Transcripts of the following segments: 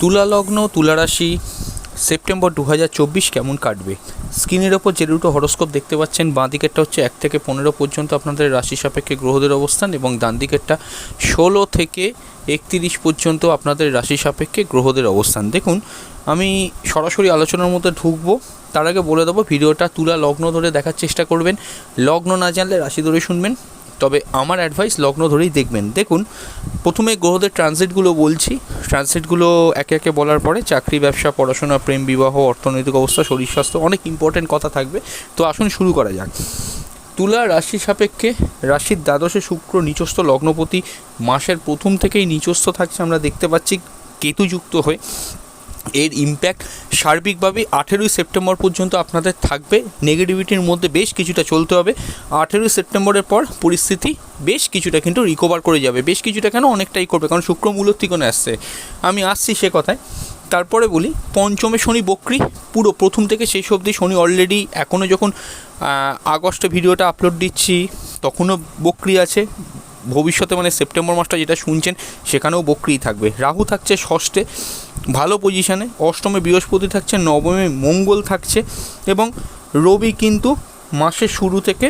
তুলা লগ্ন তুলা রাশি সেপ্টেম্বর দু হাজার চব্বিশ কেমন কাটবে? স্ক্রিনের ওপর যে দুটো হরস্কোপ দেখতে পাচ্ছেন, বাঁ দিকেরটা হচ্ছে এক থেকে পনেরো পর্যন্ত আপনাদের রাশি সাপেক্ষে গ্রহদের অবস্থান এবং ডান দিকেরটা ষোলো থেকে একত্রিশ পর্যন্ত আপনাদের রাশি সাপেক্ষে গ্রহদের অবস্থান। দেখুন, আমি সরাসরি আলোচনার মধ্যে ঢুকবো। তার আগে বলে দেবো, ভিডিওটা তুলা লগ্ন ধরে দেখার চেষ্টা করবেন। লগ্ন না জানলে রাশি ধরে শুনবেন। তবে আমার অ্যাডভাইস লগ্ন ধরেই দেখবেন। দেখুন, প্রথমে গ্রহদের ট্রানজিটগুলো বলছি। ট্রানজিটগুলো একে একে বলার পরে চাকরি, ব্যবসা, পড়াশোনা, প্রেম, বিবাহ, অর্থনৈতিক অবস্থা, শরীর স্বাস্থ্য অনেক ইম্পর্টেন্ট কথা থাকবে। তো আসুন শুরু করা যাক। তুলা রাশি সাপেক্ষে রাশির দ্বাদশে শুক্র নিচস্থ লগ্নপতি মাসের প্রথম থেকেই নিচস্থ থাকছে, আমরা দেখতে পাচ্ছি কেতুযুক্ত হয়ে। এর ইম্প্যাক্ট সার্বিকভাবে আঠেরোই সেপ্টেম্বর পর্যন্ত আপনাদের থাকবে। নেগেটিভিটির মধ্যে বেশ কিছুটা চলতে হবে। আঠেরোই সেপ্টেম্বরের পর পরিস্থিতি বেশ কিছুটা কিন্তু রিকভার করে যাবে। বেশ কিছুটা কেন অনেকটাই করবে, কারণ শুক্র মূলত তিকোণে আসছে। আমি আসছি সে কথায়। তারপরে বলি, পঞ্চমে শনি বক্রি, পুরো প্রথম থেকে শেষ অবধি শনি অলরেডি এখনও যখন আগস্টে ভিডিওটা আপলোড দিচ্ছি, তখনও বক্রি আছে। ভবিষ্যতে মানে সেপ্টেম্বর মাসটা যেটা শুনছেন, সেখানেও বক্রিই থাকবে। রাহু থাকছে ষষ্ঠে। ভালো পজিশানে অষ্টমে বৃহস্পতি থাকছে, নবমে মঙ্গল থাকছে এবং রবি কিন্তু মাসের শুরু থেকে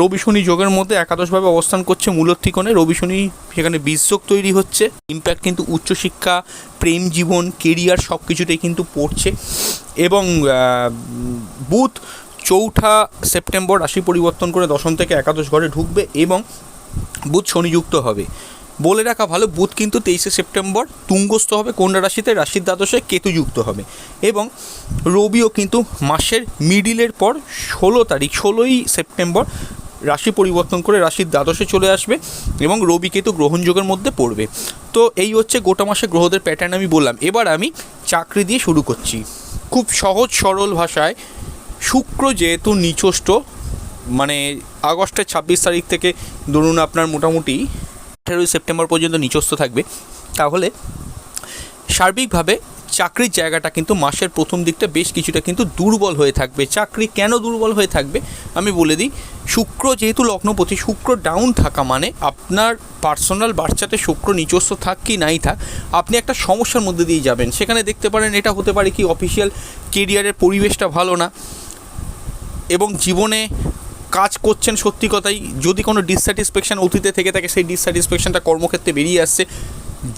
রবি শনি যোগের মধ্যে একাদশভাবে অবস্থান করছে মূলত ঠিকনে। রবি শনি সেখানে বীজযোগ তৈরি হচ্ছে। ইম্প্যাক্ট কিন্তু উচ্চশিক্ষা, প্রেম জীবন কেরিয়ার সব কিছুতেই কিন্তু পড়ছে এবং বুথ চৌঠা সেপ্টেম্বর রাশি পরিবর্তন করে দশম থেকে একাদশ ঘরে ঢুকবে এবং বুধ শনিযুক্ত হবে। বলে রাখা ভালো, বুধ কিন্তু তেইশে সেপ্টেম্বর, তুঙ্গস্থ হবে কন্যা রাশিতে? রাশির দ্বাদশে কেতুযুক্ত হবে। এবং রবিও কিন্তু মাসের মিডিলের পর ষোলো তারিখ, ষোলোই সেপ্টেম্বর রাশি পরিবর্তন করে রাশির দ্বাদশে চলে আসবে এবং রবি কেতু গ্রহণযোগের মধ্যে পড়বে। তো এই হচ্ছে গোটা মাসে গ্রহদের প্যাটার্ন আমি বললাম। এবার আমি চাকরি দিয়ে শুরু করছি। খুব সহজ, সরল ভাষায়, শুক্র যেহেতু নিচষ্ট মানে আগস্টের ছাব্বিশ তারিখ থেকে ধরুন আপনার মোটামুটি আঠেরোই সেপ্টেম্বর পর্যন্ত নিচস্থ থাকবে, তাহলে সার্বিকভাবে চাকরির জায়গাটা কিন্তু মাসের প্রথম দিকটা বেশ কিছুটা কিন্তু দুর্বল হয়ে থাকবে। চাকরি কেন দুর্বল হয়ে থাকবে? আমি বলে দিই, শুক্র যেহেতু লগ্নপতি, শুক্র ডাউন থাকা মানে আপনার পার্সোনাল বাচ্চাতে শুক্র নিচস্থ থাক কি নাই থাক, আপনি একটা সমস্যার মধ্যে দিয়ে যাবেন। সেখানে দেখতে পারেন এটা হতে পারে কি অফিসিয়াল কেরিয়ারের পরিবেশটা ভালো না, এবং জীবনে কাজ করছেন সত্যি কথাই, যদি কোনো ডিসস্যাটিসফ্যাকশান অতীতে থেকে থাকে, সেই ডিসস্যাটিসফ্যাকশানটা কর্মক্ষেত্রে বেরিয়ে আসছে।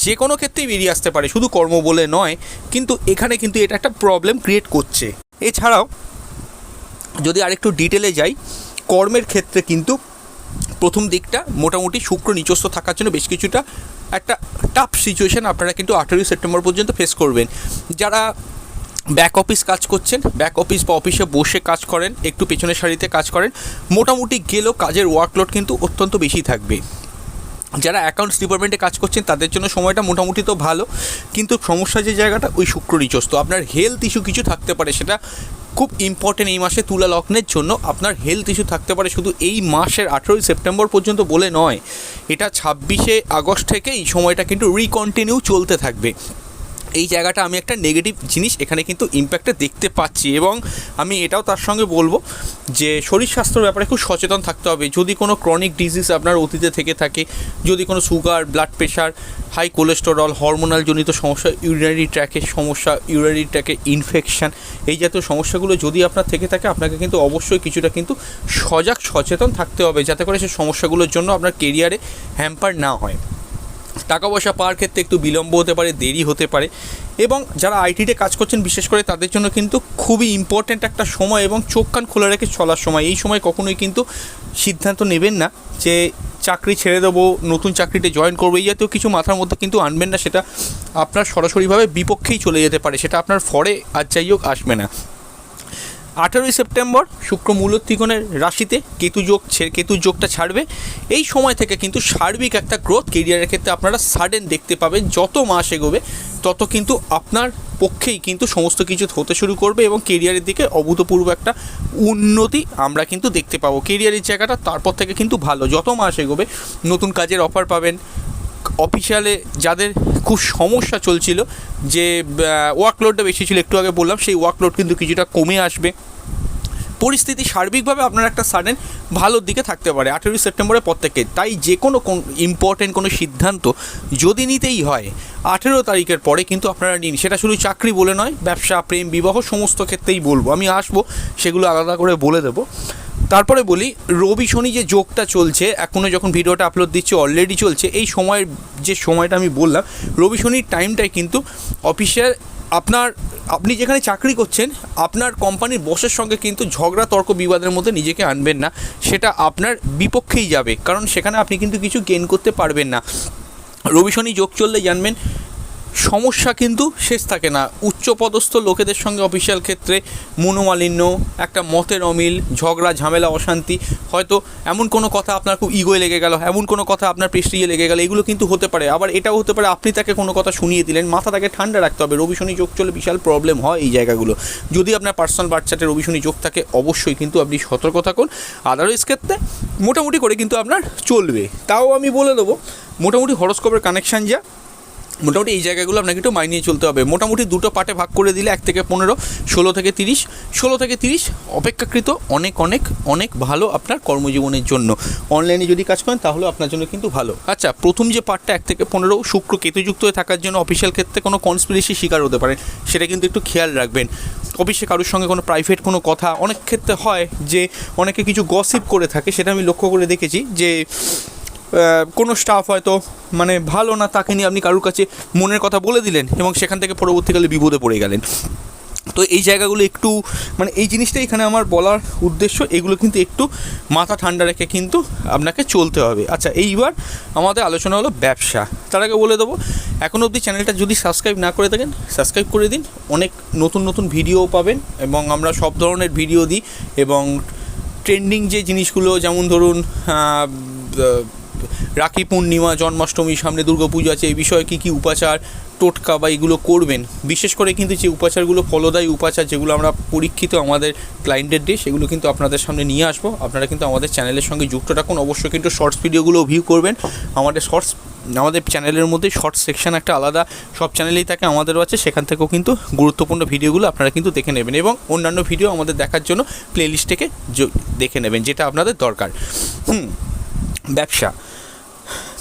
যে কোনো ক্ষেত্রেই বেরিয়ে আসতে পারে, শুধু কর্ম বলে নয়, কিন্তু এখানে কিন্তু এটা একটা প্রবলেম ক্রিয়েট করছে। এছাড়াও, যদি আরেকটু ডিটেলে যাই, কর্মের ক্ষেত্রে কিন্তু প্রথম দিকটা মোটামুটি শুক্র নিচস্থ থাকার জন্য বেশ কিছুটা একটা টাফ সিচুয়েশান আপনারা কিন্তু আঠেরোই সেপ্টেম্বর পর্যন্ত ফেস করবেন। যারা ব্যাক অফিস কাজ করছেন। ব্যাক অফিস বা অফিসে বসে কাজ করেন, একটু পেছনের সারিতে কাজ করেন। মোটামুটি গেলেও কাজের ওয়ার্কলোড কিন্তু অত্যন্ত বেশি থাকবে। যারা অ্যাকাউন্টস ডিপার্টমেন্টে কাজ করছেন, তাদের জন্য সময়টা মোটামুটি তো ভালো, কিন্তু সমস্যা যে জায়গাটা, ওই শুক্র নিচস্ত আপনার হেলথ ইস্যু কিছু থাকতে পারে, সেটা খুব ইম্পর্টেন্ট এই মাসে তুলা লগ্নের জন্য। আপনার হেলথ ইস্যু থাকতে পারে শুধু এই মাসের আঠেরোই সেপ্টেম্বর পর্যন্ত বলে নয়, এটা ছাব্বিশে আগস্ট থেকে এই সময়টা কিন্তু রিকন্টিনিউ চলতে থাকবে। এই জায়গাটা আমি একটা নেগেটিভ জিনিস এখানে কিন্তু ইম্প্যাক্টে দেখতে পাচ্ছি এবং আমি এটাও তার সঙ্গে বলব যে শরীর স্বাস্থ্যের ব্যাপারে খুব সচেতন থাকতে হবে। যদি কোনো ক্রনিক ডিজিজ আপনার অতীতে থেকে থাকে, যদি কোনো sugar blood pressure high cholesterol hormonal জনিত সমস্যা ইউরিনারি ট্র্যাকের সমস্যা ইউরিনারি ট্র্যাকে ইনফেকশান এই জাতীয় সমস্যাগুলো যদি আপনার থেকে থাকে, আপনাকে কিন্তু অবশ্যই কিছুটা কিন্তু সজাগ, সচেতন থাকতে হবে যাতে করে সেই সমস্যাগুলোর জন্য আপনার কেরিয়ারে হ্যাম্পার না হয়। টাকা পয়সা পাওয়ার ক্ষেত্রে একটু বিলম্ব হতে পারে, দেরি হতে পারে এবং যারা আইটিতে কাজ করছেন, বিশেষ করে তাদের জন্য কিন্তু খুবই ইম্পর্ট্যান্ট একটা সময় এবং চোখ কান খোলা রেখে চলার সময়। এই সময় কখনোই কিন্তু সিদ্ধান্ত নেবেন না যে চাকরি ছেড়ে দেবো, নতুন চাকরিতে জয়েন করব, এই জাতীয় কিছু মাথার মধ্যে কিন্তু আনবেন না, সেটা আপনার সরাসরিভাবে বিপক্ষেই চলে যেতে পারে, সেটা আপনার ফরে আর যাই হোক আসবে না। আঠেরোই সেপ্টেম্বর শুক্র মূলত ত্রিকোণের রাশিতে কেতু যোগ কেতুর যোগটা ছাড়বে। এই সময় থেকে কিন্তু সার্বিক একটা গ্রোথ কেরিয়ারের ক্ষেত্রে আপনারা সাডেন দেখতে পাবেন, যত মাস এগোবে, তত কিন্তু আপনার পক্ষেই কিন্তু সমস্ত কিছু হতে শুরু করবে এবং কেরিয়ারের দিকে অভূতপূর্ব একটা উন্নতি আমরা কিন্তু দেখতে পাবো। কেরিয়ারের জায়গাটা তারপর থেকে কিন্তু ভালো। যত মাস এগোবে, নতুন কাজের অফার পাবেন অফিসিয়ালে যাদের খুব সমস্যা চলছিল, যে ওয়ার্কলোডটা বেশি ছিল, একটু আগে বললাম, সেই ওয়ার্কলোড কিন্তু কিছুটা কমে আসবে। পরিস্থিতি সার্বিকভাবে আপনার একটা সাডেন ভালোর দিকে থাকতে পারে, আঠেরোই সেপ্টেম্বরের পর থেকে। তাই যে কোনো ইম্পর্টেন্ট কোনো সিদ্ধান্ত যদি নিতেই হয়, আঠেরো তারিখের পরে কিন্তু আপনারা নিন। সেটা শুধু চাকরি বলে নয়, ব্যবসা, প্রেম, বিবাহ, সমস্ত ক্ষেত্রেই বলব। আমি আসব, সেগুলো আলাদা করে বলে দেবো। তারপরে বলি, রবি শনি যে যোগটা চলছে এখনও যখন ভিডিওটা আপলোড দিচ্ছে অলরেডি চলছে, এই সময়ের যে সময়টা আমি বললাম, রবি শনির টাইমটাই কিন্তু অফিসের আপনার, আপনি যেখানে চাকরি করছেন, আপনার কোম্পানির বসের সঙ্গে কিন্তু ঝগড়া, তর্ক, বিবাদের মধ্যে নিজেকে আনবেন না। সেটা আপনার বিপক্ষেই যাবে, কারণ সেখানে আপনি কিন্তু কিছু গেন করতে পারবেন না। রবি শনি যোগ চললে জানবেন সমস্যা কিন্তু শেষ থাকে না। উচ্চপদস্থ লোকেদের সঙ্গে অফিসিয়াল ক্ষেত্রে মনোমালিন্য, একটা মতের অমিল, ঝগড়া, ঝামেলা, অশান্তি, হয়তো এমন কোনো কথা আপনার খুব ইগোয় লেগে গেল, এমন কোনো কথা আপনার প্রেস্টিজে লেগে গেল, এগুলো কিন্তু হতে পারে। আবার এটাও হতে পারে, আপনি তাকে কোনো কথা শুনিয়ে দিলেন মাথাটাকে ঠান্ডা রাখতে হবে। রবি শনি যোগ চলে বিশাল প্রবলেম হয় এই জায়গাগুলো। যদি আপনার পার্সোনাল বাচ্চাতে রবি শনি যোগ থাকে, অবশ্যই কিন্তু আপনি সতর্ক থাকুন। আদারওয়াইজ ক্ষেত্রে মোটামুটি করে কিন্তু আপনার চলবে। তাও আমি বলে দেবো, মোটামুটি হরস্কোপের কানেকশান যা মোটামুটি এই জায়গাগুলো আপনাকে একটু মাইনিয়ে চলতে হবে। মোটামুটি দুটো পার্টে ভাগ করে দিলে এক থেকে পনেরো, ষোলো থেকে তিরিশ, ষোলো থেকে তিরিশ অপেক্ষাকৃত অনেক অনেক অনেক ভালো আপনার কর্মজীবনের জন্য। অনলাইনে যদি কাজ করেন তাহলে আপনার জন্য কিন্তু ভালো। আচ্ছা প্রথম যে পার্টটা এক থেকে পনেরো, শুক্র কেতুযুক্ত হয়ে থাকার জন্য অফিসিয়াল ক্ষেত্রে কোনো কনস্পিরেসি শিকার হতে পারেন সেটা কিন্তু একটু খেয়াল রাখবেন। অফিসে কারোর সঙ্গে কোনো প্রাইভেট কোনো কথা অনেক ক্ষেত্রে হয় যে অনেকে কিছু গসিপ করে থাকে, সেটা আমি লক্ষ্য করে দেখেছি যে কোনো স্টাফ হয়তো মানে ভালো না, তাকে নিয়ে আপনি কারোর কাছে মনের কথা বলে দিলেন এবং সেখান থেকে পরবর্তীকালে বিপদে পড়ে গেলেন। তো এই জায়গাগুলো একটু মানে এই জিনিসটা এখানে আমার বলার উদ্দেশ্য, এগুলো কিন্তু একটু মাথা ঠান্ডা রেখে কিন্তু আপনাকে চলতে হবে। আচ্ছা এইবার আমাদের আলোচনা হলো ব্যবসা। তার আগে বলে দেবো, এখন অবধি চ্যানেলটা যদি সাবস্ক্রাইব না করে থাকেন, সাবস্ক্রাইব করে দিন। অনেক নতুন নতুন ভিডিও পাবেন এবং আমরা সব ধরনের ভিডিও দিই এবং ট্রেন্ডিং যে জিনিসগুলো, যেমন ধরুন রাখি পূর্ণিমা, জন্মাষ্টমী, সামনে দুর্গাপুজো আছে, এই বিষয়ে কী কী উপাচার, টোটকা বা এগুলো করবেন? বিশেষ করে কিন্তু যে উপাচারগুলো ফলদায়ী উপাচার যেগুলো আমরা পরীক্ষিত আমাদের ক্লায়েন্টের দিয়ে সেগুলো কিন্তু আপনাদের সামনে নিয়ে আসব। আপনারা কিন্তু আমাদের চ্যানেলের সঙ্গে যুক্ত রাখুন অবশ্যই কিন্তু শর্টস ভিডিওগুলো ভিউ করবেন। আমাদের শর্টস আমাদের চ্যানেলের মধ্যে শর্টস সেকশন একটা আলাদা সব চ্যানেলেই থাকে, আমাদেরও আছে। সেখান থেকেও কিন্তু গুরুত্বপূর্ণ ভিডিওগুলো আপনারা কিন্তু দেখে নেবেন এবং অন্যান্য ভিডিও আমাদের দেখার জন্য প্লেলিস্ট থেকে দেখে নেবেন, যেটা আপনাদের দরকার। হুম, ব্যবসা।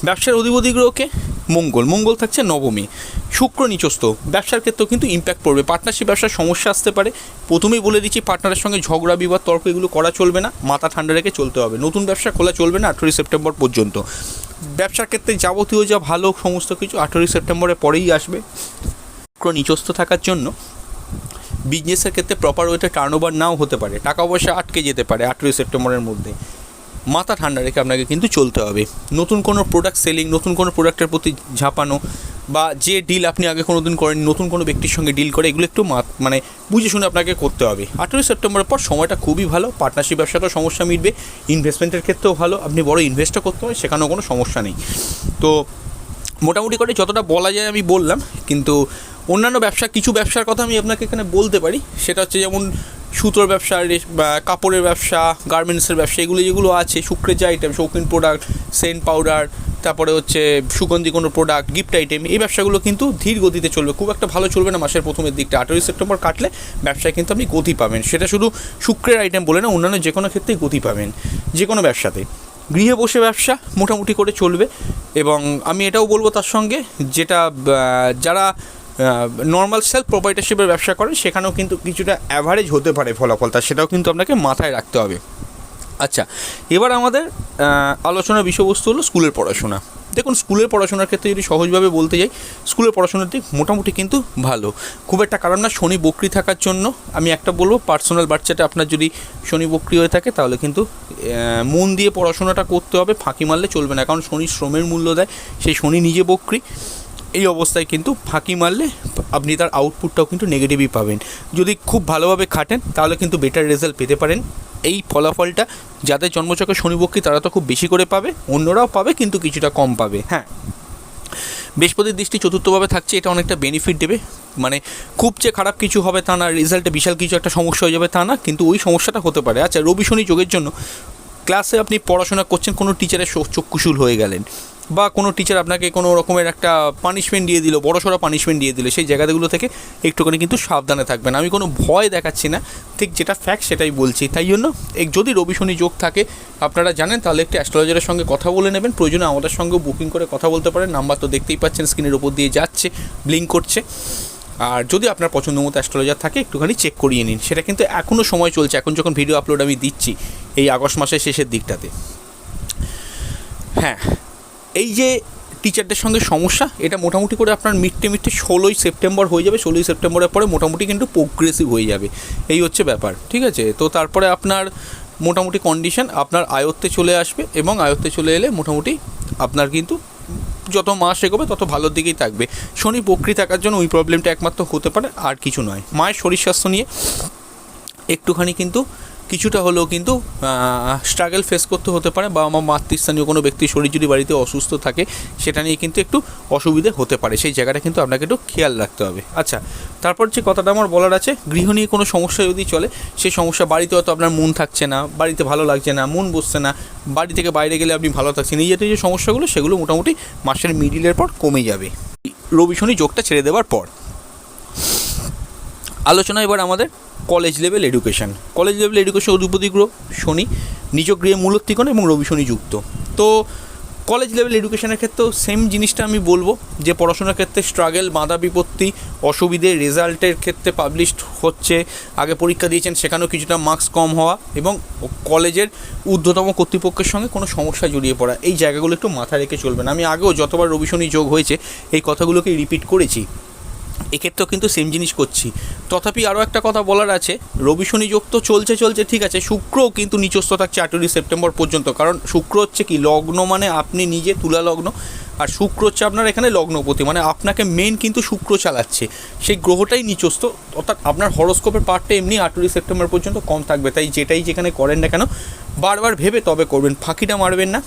ব্যবসার অধিপতি গ্রহকে মঙ্গল। মঙ্গল থাকছে নবমী। শুক্র নিচস্থ। ব্যবসার ক্ষেত্রেও কিন্তু ইম্প্যাক্ট পড়বে। পার্টনারশিপ ব্যবসার সমস্যা আসতে পারে। প্রথমেই বলে দিচ্ছি পার্টনারের সঙ্গে ঝগড়া, বিবাদ, তর্ক এগুলো করা চলবে না। মাথা ঠান্ডা রেখে চলতে হবে। নতুন ব্যবসা খোলা চলবে না আঠেরোই সেপ্টেম্বর পর্যন্ত। ব্যবসার ক্ষেত্রে যাবতীয় যা ভালো, সমস্ত কিছু আঠেরোই সেপ্টেম্বরের পরেই আসবে। শুক্র নিচস্থ থাকার জন্য বিজনেসের ক্ষেত্রে প্রপার ওয়েতে টার্ন ওভার নাও হতে পারে। টাকা পয়সা আটকে যেতে পারে আঠেরোই সেপ্টেম্বরের মধ্যে। মাথা ঠান্ডা রেখে আপনাকে কিন্তু চলতে হবে। নতুন কোনো প্রোডাক্ট সেলিং নতুন কোনো প্রোডাক্টের প্রতি ঝাঁপানো বা যে ডিল আপনি আগে কোনো দিন করেন নতুন কোনো ব্যক্তির সঙ্গে ডিল করে, এগুলো একটু মানে বুঝে শুনে আপনাকে করতে হবে। আঠেরোই সেপ্টেম্বরের পর সময়টা খুবই ভালো পার্টনারশিপ ব্যবসাটাও সমস্যা মিটবে ইনভেস্টমেন্টের ক্ষেত্রেও ভালো, আপনি বড় ইনভেস্টও করতে হয় সেখানেও কোনো সমস্যা নেই। তো মোটামুটি করে যতটা বলা যায় আমি বললাম, কিন্তু অন্যান্য ব্যবসা, কিছু ব্যবসার কথা আমি আপনাকে এখানে বলতে পারি, সেটা হচ্ছে যেমন সুতোর ব্যবসা কাপড়ের ব্যবসা গার্মেন্টসের ব্যবসা, এগুলো যেগুলো আছে, শুক্রের যে আইটেম শৌখিন প্রোডাক্ট সেন্ট পাউডার তারপরে হচ্ছে সুগন্ধি কোনো প্রোডাক্ট গিফট আইটেম এই ব্যবসাগুলো কিন্তু ধীর গতিতে চলবে। খুব একটা ভালো চলবে না মাসের প্রথমের দিকটা। আঠেরোই সেপ্টেম্বর কাটলে ব্যবসায় কিন্তু আপনি গতি পাবেন। সেটা শুধু শুক্রের আইটেম বলে না, অন্যান্য যে কোনো ক্ষেত্রেই গতি পাবেন, যে কোনো ব্যবসাতে। গৃহে বসে ব্যবসা মোটামুটি করে চলবে এবং আমি এটাও বলব তার সঙ্গে, যেটা যারা নর্মাল সেলফ প্রোপাইটারশিপের ব্যবসা করেন, সেখানেও কিন্তু কিছুটা অ্যাভারেজ হতে পারে ফলাফল, তা সেটাও কিন্তু আপনাকে মাথায় রাখতে হবে। আচ্ছা এবার আমাদের আলোচনার বিষয়বস্তু হলো স্কুলের পড়াশোনা। দেখুন স্কুলের পড়াশোনার ক্ষেত্রে যদি সহজভাবে বলতে যাই স্কুলের পড়াশোনার দিক মোটামুটি কিন্তু ভালো। খুব একটা কারণ না, শনি বকরি থাকার জন্য, আমি একটা বলব পার্সোনাল বাচ্চাটা আপনার যদি শনি বকরি হয়ে থাকে, তাহলে কিন্তু মন দিয়ে পড়াশোনাটা করতে হবে, ফাঁকি মারলে চলবে না, কারণ শনি শ্রমের মূল্য দেয় সেই শনি নিজে বকরি। এই অবস্থায় কিন্তু ফাঁকি মারলে আপনি তার আউটপুটটাও কিন্তু নেগেটিভই পাবেন। যদি খুব ভালোভাবে খাটেন তাহলে কিন্তু বেটার রেজাল্ট পেতে পারেন। এই ফলাফলটা যাদের জন্মচক্রে শনিপক্ষী তারা তো খুব বেশি করে পাবে অন্যরাও পাবে কিন্তু কিছুটা কম পাবে। হ্যাঁ। বৃহস্পতির দৃষ্টি চতুর্থভাবে থাকছে এটা অনেকটা বেনিফিট দেবে। মানে খুব যে খারাপ কিছু হবে তা না রেজাল্টে বিশাল কিছু একটা সমস্যা হয়ে যাবে তা না কিন্তু ওই সমস্যাটা হতে পারে। আচ্ছা রবি শনি যোগের জন্য ক্লাসে আপনি পড়াশোনা করছেন কোনো টিচারের চক্ষুশুল হয়ে গেলেন। বা কোনো টিচার আপনাকে কোনো রকমের একটা পানিশমেন্ট দিয়ে দিল, বড়সড় পানিশমেন্ট দিয়ে দিল, সেই জায়গাগুলো থেকে একটুখানি কিন্তু সাবধানে থাকবেন। আমি কোনো ভয় দেখাচ্ছি না, ঠিক যেটা ফ্যাক্ট সেটাই বলছি। তাই জন্য যদি রবি শনি যোগ থাকে, আপনারা জানেন, তাহলে একটি অ্যাস্ট্রোলজারের সঙ্গে কথা বলে নেবেন। প্রয়োজনে আমাদের সঙ্গেও বুকিং করে কথা বলতে পারেন। নাম্বার তো দেখতেই পাচ্ছেন স্ক্রিনের ওপর দিয়ে যাচ্ছে ব্লিঙ্ক করছে। আর যদি আপনার পছন্দ মতো অ্যাস্ট্রোলজার থাকে, একটুখানি চেক করিয়ে নিন। সেটা কিন্তু এখনও সময় চলছে। এখন যখন ভিডিও আপলোড আমি দিচ্ছি, এই আগস্ট মাসের শেষের দিকটাতে। হ্যাঁ এই যে টিচারদের সঙ্গে সমস্যা, এটা মোটামুটি করে আপনার মিডটে মিডটে ষোলোই সেপ্টেম্বর হয়ে যাবে, ষোলোই সেপ্টেম্বরের পরে মোটামুটি কিন্তু প্রোগ্রেসিভ হয়ে যাবে। এই হচ্ছে ব্যাপার, ঠিক আছে? তো তারপরে আপনার মোটামুটি কন্ডিশন আপনার আয়ত্তে চলে আসবে এবং আয়ত্তে চলে এলে মোটামুটি আপনার কিন্তু যত মাস এগোবে, তত ভালোর দিকেই থাকবে। শনি বকরি থাকার জন্য ওই প্রবলেমটা একমাত্র হতে পারে, আর কিছু নয়। মায়ের শরীর স্বাস্থ্য নিয়ে একটুখানি কিন্তু কিছুটা হলেও কিন্তু স্ট্রাগল ফেস করতে হতে পারে বা আমার মাতৃস্থানীয় কোনো ব্যক্তির শরীর যদি বাড়িতে অসুস্থ থাকে, সেটা নিয়ে কিন্তু একটু অসুবিধে হতে পারে। সেই জায়গাটা কিন্তু আপনাকে একটু খেয়াল রাখতে হবে। আচ্ছা তারপর যে কথাটা আমার বলার আছে, গৃহ নিয়ে কোনো সমস্যা যদি চলে, সেই সমস্যা বাড়িতে হয়তো আপনার মন থাকছে না, বাড়িতে ভালো লাগছে না, মন বসছে না, বাড়ি থেকে বাইরে গেলে আপনি ভালো থাকছেন, এই জাতীয় যে সমস্যাগুলো, সেগুলো মোটামুটি মাসের মিডিলের পর কমে যাবে। রবি শনি যোগটা ছেড়ে দেওয়ার পর। আলোচনা এবার আমাদের college level education college level education অধিপতি গ্রহ, শনি নিজ গৃহে মূলত্রিকোণ এবং রবি শনি যুক্ত। তো কলেজ লেভেল এডুকেশনের ক্ষেত্রেও সেম জিনিসটা আমি বলব, যে পড়াশোনার ক্ষেত্রে স্ট্রাগল বাধা বিপত্তি, অসুবিধে রেজাল্টের ক্ষেত্রে পাবলিশড হচ্ছে, আগে পরীক্ষা দিয়েছেন, সেখানেও কিছুটা মার্কস কম হওয়া এবং কলেজের ঊর্ধ্বতম কর্তৃপক্ষের সঙ্গে কোনো সমস্যা জড়িয়ে পড়া, এই জায়গাগুলো একটু মাথায় রেখে চলবেন আমি আগেও যতবার রবি শনি যোগ হয়েছে, এই কথাগুলোকে রিপিট করেছি। এক্ষেত্রেও কিন্তু সেম জিনিস করছি। তথাপি আরও একটা কথা বলার আছে, রবি শনি যোগ তো চলছে চলছে, ঠিক আছে, শুক্রও কিন্তু নিচস্থ থাকছে আঠেরোই সেপ্টেম্বর পর্যন্ত, কারণ শুক্র হচ্ছে কি, লগ্ন মানে আপনি নিজে তুলা লগ্ন, আর শুক্র হচ্ছে আপনার এখানে লগ্নপতি মানে আপনাকে মেন কিন্তু শুক্র চালাচ্ছে। সেই গ্রহটাই নিচস্থ, অর্থাৎ আপনার হরস্কোপের পার্টটা এমনি আঠেরোই সেপ্টেম্বর পর্যন্ত কম থাকবে, তাই যেটাই যেখানে করেন না কেন, বারবার ভেবে তবে করবেন, ফাঁকিটা মারবেন না।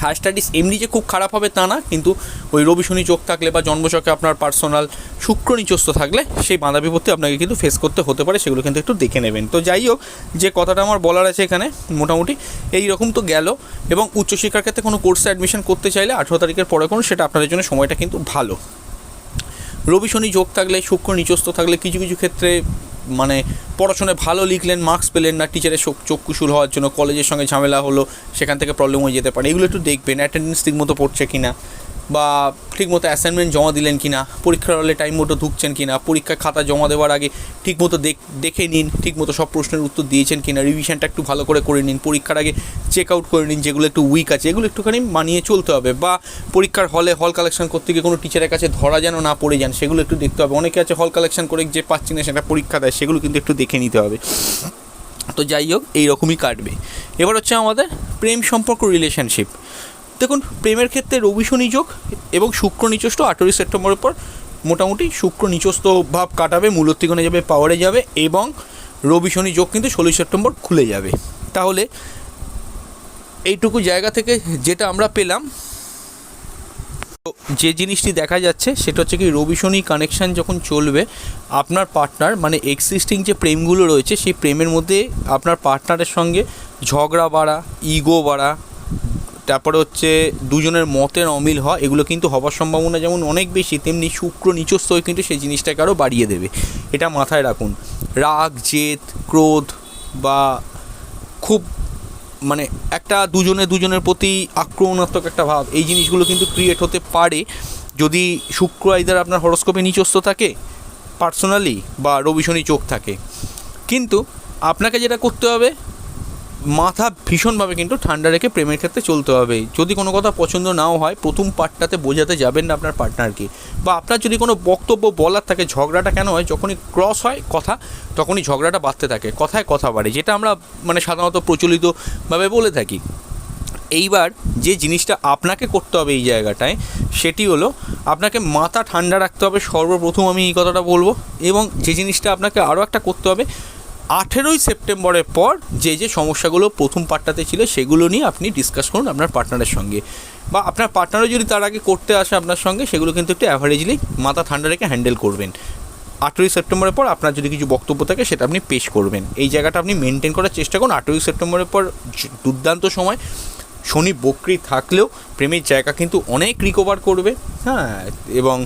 হায়ার স্টাডিজ এমনি যে খুব খারাপ হবে তা না, কিন্তু ওই রবি শনি চোখ থাকলে বা জন্মচকে আপনার পার্সোনাল শুক্র নিচস্ত থাকলে সেই বাধা বিপত্তি আপনাকে কিন্তু ফেস করতে হতে পারে, সেগুলো কিন্তু একটু দেখে নেবেন। তো যাই হোক, যে কথাটা আমার বলার আছে এখানে, মোটামুটি এই রকম তো গেল। এবং উচ্চশিক্ষার ক্ষেত্রে কোনো কোর্সে অ্যাডমিশন করতে চাইলে আঠেরো তারিখের পরে কোনো সেটা আপনাদের জন্য সময়টা কিন্তু ভালো। রবি শনি যোগ থাকলে, শুক্র নিচস্ত থাকলে কিছু কিছু ক্ষেত্রে মানে পড়াশোনায় ভালো লিখলেন মার্কস পেলেন না টিচারের চোখ চক্ষুশুল হওয়ার জন্য কলেজের সঙ্গে ঝামেলা হলো, সেখান থেকে প্রবলেম হয়ে যেতে পারে। এগুলো একটু দেখবেন অ্যাটেন্ডেন্স ঠিক মতো পড়ছে কি না বা ঠিকমতো অ্যাসাইনমেন্ট জমা দিলেন কি না পরীক্ষার হলে টাইম মতো ঢুকছেন কি না পরীক্ষার খাতা জমা দেওয়ার আগে ঠিকমতো দেখে নিন, ঠিকমতো সব প্রশ্নের উত্তর দিয়েছেন কি না রিভিশনটা একটু ভালো করে করে নিন, পরীক্ষার আগে চেক আউট করে নিন যেগুলো একটু উইক আছে, এগুলো একটুখানি মানিয়ে চলতে হবে বা পরীক্ষার হলে হল কালেকশন করতে গিয়ে কোনো টিচারের কাছে ধরা যেন না পড়ে যান, সেগুলো একটু দেখতে হবে। অনেকে আছে হল কালেকশন করে যে পাচ্ছি না সেটা পরীক্ষা দেয়, সেগুলো কিন্তু একটু দেখে নিতে হবে। তো যাই হোক, এইরকমই কাটবে। এবার হচ্ছে আমাদের প্রেম সম্পর্ক রিলেশনশিপ দেখুন, প্রেমের ক্ষেত্রে রবি শনি যোগ এবং শুক্র নিচস্থ, আঠেরোই সেপ্টেম্বরের পর মোটামুটি শুক্র নিচস্থ ভাব কাটাবে, মূলত্রিকোণে যাবে, পাওয়ারে যাবে এবং রবি শনি যোগ কিন্তু ষোলোই সেপ্টেম্বর খুলে যাবে। তাহলে এইটুকু জায়গা থেকে যেটা আমরা পেলাম যে জিনিসটি দেখা যাচ্ছে সেটা হচ্ছে কি রবি শনি কানেকশান যখন চলবে, আপনার পার্টনার মানে এক্সিস্টিং যে প্রেমগুলো রয়েছে সেই প্রেমের মধ্যে আপনার পার্টনারের সঙ্গে ঝগড়া বাড়া ইগো বাড়া তারপরে হচ্ছে দুজনের মতের অমিল হয় এগুলো কিন্তু হবার সম্ভাবনা যেমন অনেক বেশি, তেমনি শুক্র নিচস্থ হয়ে কিন্তু সেই জিনিসটাকে আরও বাড়িয়ে দেবে। এটা মাথায় রাখুন। রাগ, জেদ, ক্রোধ বা খুব মানে একটা দুজনে দুজনের প্রতি আক্রমণাত্মক একটা ভাব, এই জিনিসগুলো কিন্তু ক্রিয়েট হতে পারে। যদি শুক্র আইদার আপনার হরস্কোপে নিচস্থ থাকে পার্সোনালি বা রবি শনি চোখ থাকে। কিন্তু আপনাকে যেটা করতে হবে মাথা ভীষণভাবে কিন্তু ঠান্ডা রেখে প্রেমের ক্ষেত্রে চলতে হবে। যদি কোনো কথা পছন্দ নাও হয়, প্রথম পার্টটাতে বোঝাতে যাবেন না আপনার পার্টনারকে। বা আপনার যদি কোনো বক্তব্য বলার থাকে, ঝগড়াটা কেন হয়, যখনই ক্রস হয় কথা, তখনই ঝগড়াটা বাড়তে থাকে, কথায় কথা বাড়ে, যেটা আমরা মানে সাধারণত প্রচলিতভাবে বলে থাকি। এইবার যে জিনিসটা আপনাকে করতে হবে এই জায়গাটায়, সেটি হলো আপনাকে মাথা ঠান্ডা রাখতে হবে, সর্বপ্রথম আমি এই কথাটা বলব। এবং যে জিনিসটা আপনাকে আরও একটা করতে হবে আঠেরোই সেপ্টেম্বরের পর যে যে সমস্যাগুলো প্রথম পার্টটাতে ছিল সেগুলো নিয়ে আপনি ডিসকাস করুন আপনার পার্টনারের সঙ্গে। বা আপনার পার্টনারও যদি তার আগে করতে আসে আপনার সঙ্গে, সেগুলো কিন্তু একটু অ্যাভারেজলি মাথা ঠান্ডা রেখে হ্যান্ডেল করবেন। আঠেরোই সেপ্টেম্বরের পর আপনার যদি কিছু বক্তব্য থাকে, সেটা আপনি পেশ করবেন। এই জায়গাটা আপনি মেনটেন করার চেষ্টা করুন। আঠেরোই সেপ্টেম্বরের পর দুর্দান্ত সময়। শনি বক্রি থাকলেও প্রেমের জায়গা কিন্তু অনেক রিকভার করবে। হ্যাঁ এবং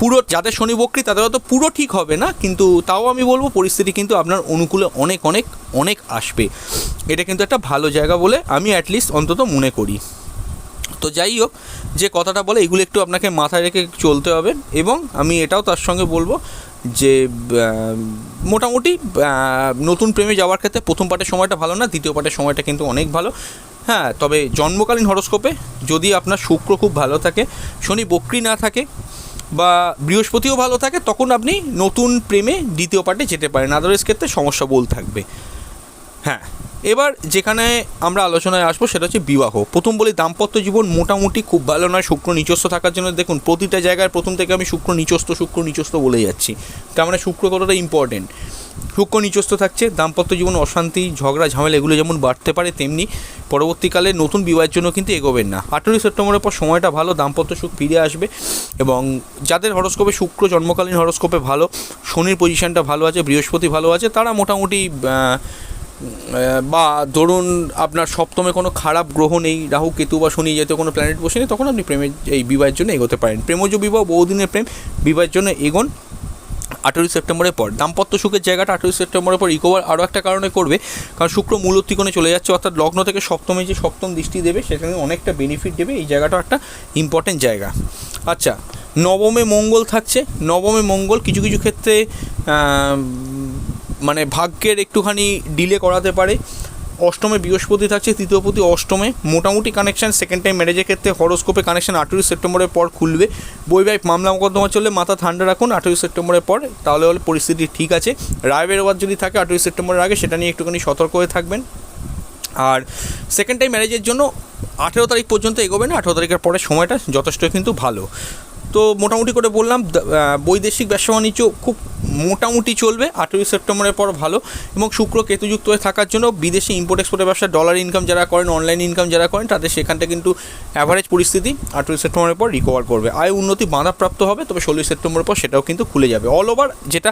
পুরো যাদের শনি বক্রি তাদের হয়তো পুরো ঠিক হবে না, কিন্তু তাও আমি বলব পরিস্থিতি কিন্তু আপনার অনুকূলে অনেক অনেক অনেক আসবে। এটা কিন্তু একটা ভালো জায়গা বলে আমি অ্যাটলিস্ট অন্তত মনে করি। তো যাই হোক, যে কথাটা বলে, এগুলো একটু আপনাকে মাথায় রেখে চলতে হবে, এবং আমি এটাও তার সঙ্গে বলব যে মোটামুটি নতুন প্রেমে যাওয়ার ক্ষেত্রে প্রথম পার্টের সময়টা ভালো না, দ্বিতীয় পার্টের সময়টা কিন্তু অনেক ভালো। হ্যাঁ তবে জন্মকালীন হরস্কোপে যদি আপনার শুক্র খুব ভালো থাকে, শনি বক্রি না থাকে, বা বৃহস্পতিও ভালো থাকে, তখন আপনি নতুন প্রেমে দ্বিতীয় পার্টে যেতে পারেন। আদারওয়াইজ ক্ষেত্রে সমস্যা বল থাকবে। হ্যাঁ এবার যেখানে আমরা আলোচনায় আসব সেটা হচ্ছে বিবাহ। প্রথম বলি দাম্পত্য জীবন মোটামুটি খুব ভালো নয়, শুক্র নিচস্থ থাকার জন্য। দেখুন, প্রতিটা জায়গায় প্রথম থেকে আমি শুক্র নিচস্থ শুক্র নিচস্থ বলে যাচ্ছি। তার মানে শুক্র কতটা ইম্পর্টেন্ট শুক্র নিচস্থ থাকছে। দাম্পত্য জীবন অশান্তি, ঝগড়া, ঝামেলা এগুলো যেমন বাড়তে পারে, তেমনি পরবর্তীকালে নতুন বিবাহের জন্য কিন্তু এগোবেন না। আঠেরোই সেপ্টেম্বরের পর সময়টা ভালো, দাম্পত্য সুখ ফিরে আসবে এবং যাদের হরস্কোপে শুক্র জন্মকালীন হরস্কোপে ভালো, শনির পজিশনটা ভালো আছে, বৃহস্পতি ভালো আছে, তারা মোটামুটি বা ধরুন আপনার সপ্তমে কোনো খারাপ গ্রহ নেই, রাহু, কেতু বা শনি জাতীয় কোনো প্ল্যানেট বসে নেই, তখন আপনি প্রেমের, এই বিবাহের জন্য এগোতে পারেন। প্রেমজ বিবাহ বহুদিনের প্রেম, বিবাহের জন্য এগোন। আঠেরোই সেপ্টেম্বরের পর। দাম্পত্য সুখের জায়গাটা আঠেরোই সেপ্টেম্বরের পর ইকোবার আরও একটা কারণে করবে। কারণ শুক্র মূল উত্তিকোণে চলে যাচ্ছে, অর্থাৎ লগ্ন থেকে সপ্তমে যে সপ্তম দৃষ্টি দেবে, সেখানে অনেকটা বেনিফিট দেবে। এই জায়গাটা একটা ইম্পর্টেন্ট জায়গা। আচ্ছা নবমে মঙ্গল থাকছে। নবমে মঙ্গল কিছু কিছু ক্ষেত্রে মানে ভাগ্যের একটুখানি ডিলে করাতে পারে। অষ্টমে বৃহস্পতি থাকছে তৃতীয়পতি অষ্টমে। মোটামুটি কানেকশন সেকেন্ড টাইম ম্যারেজের ক্ষেত্রে হরোস্কোপে কানেকশন আঠেরোই সেপ্টেম্বরের পর খুলবে। বৈবাহিক মামলা মোকদ্দমা চললে মাথা ঠান্ডা রাখুন, আঠেরোই সেপ্টেম্বরের পর তাহলে হলে পরিস্থিতি ঠিক আছে। রায় বেরোবার যদি থাকে আঠেরোই সেপ্টেম্বরের আগে, সেটা নিয়ে একটুখানি সতর্ক হয়ে থাকবেন। আর সেকেন্ড টাইম ম্যারেজের জন্য আঠেরো তারিখ পর্যন্ত এগোবে না, আঠেরো তারিখের পরে সময়টা যথেষ্ট কিন্তু ভালো। তো মোটামুটি করে বললাম বৈদেশিক ব্যবসা বাণিজ্য খুব মোটামুটি চলবে, আঠেরোই সেপ্টেম্বরের পর ভালো এবং শুক্র কেতুযুক্ত হয়ে থাকার জন্য বিদেশি ইম্পোর্ট এক্সপোর্টের ব্যবসা ডলার ইনকাম যারা করেন অনলাইন ইনকাম যারা করেন, তাদের সেখানটা কিন্তু অ্যাভারেজ পরিস্থিতি আঠেরোই সেপ্টেম্বরের পর রিকভার করবে। আয় উন্নতি বাধাপ্রাপ্ত হবে, তবে ষোলোই সেপ্টেম্বরের পর সেটাও কিন্তু খুলে যাবে। অল ওভার যেটা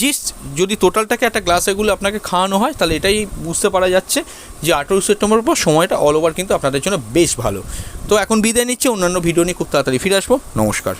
জিস্ট যদি টোটালটাকে একটা গ্লাস এগুলো আপনাকে খাওয়ানো হয়, তাহলে এটাই বুঝতে পারা যাচ্ছে যে আঠেরোই সেপ্টেম্বরের পর সময়টা অল ওভার কিন্তু আপনাদের জন্য বেশ ভালো। তো এখন বিদায় নিচ্ছে, অন্যান্য ভিডিও নিয়ে খুব তাড়াতাড়ি ফিরে আসব। নমস্কার।